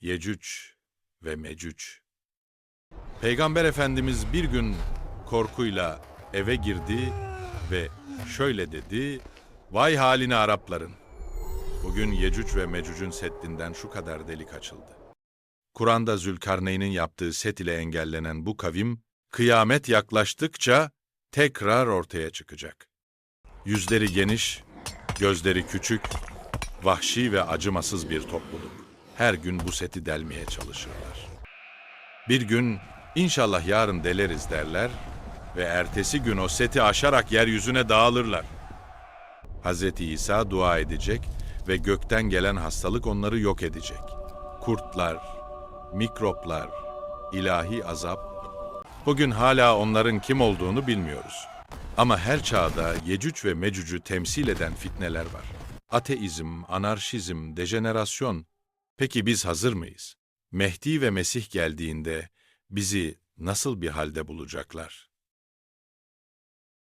Yecüc ve Mecüc. Peygamber Efendimiz bir gün korkuyla eve girdi ve şöyle dedi, Vay haline Arapların! Bugün Yecüc ve Mecüc'ün seddinden şu kadar delik açıldı. Kur'an'da Zülkarneyn'in yaptığı set ile engellenen bu kavim, kıyamet yaklaştıkça tekrar ortaya çıkacak. Yüzleri geniş, gözleri küçük, vahşi ve acımasız bir topluluk. Her gün bu seti delmeye çalışırlar. Bir gün inşallah yarın deleriz derler ve ertesi gün o seti aşarak yeryüzüne dağılırlar. Hz. İsa dua edecek ve gökten gelen hastalık onları yok edecek. Kurtlar, mikroplar, ilahi azap. Bugün hala onların kim olduğunu bilmiyoruz. Ama her çağda Yecüc ve Mecüc'ü temsil eden fitneler var. Ateizm, anarşizm, dejenerasyon. Peki biz hazır mıyız? Mehdi ve Mesih geldiğinde bizi nasıl bir halde bulacaklar?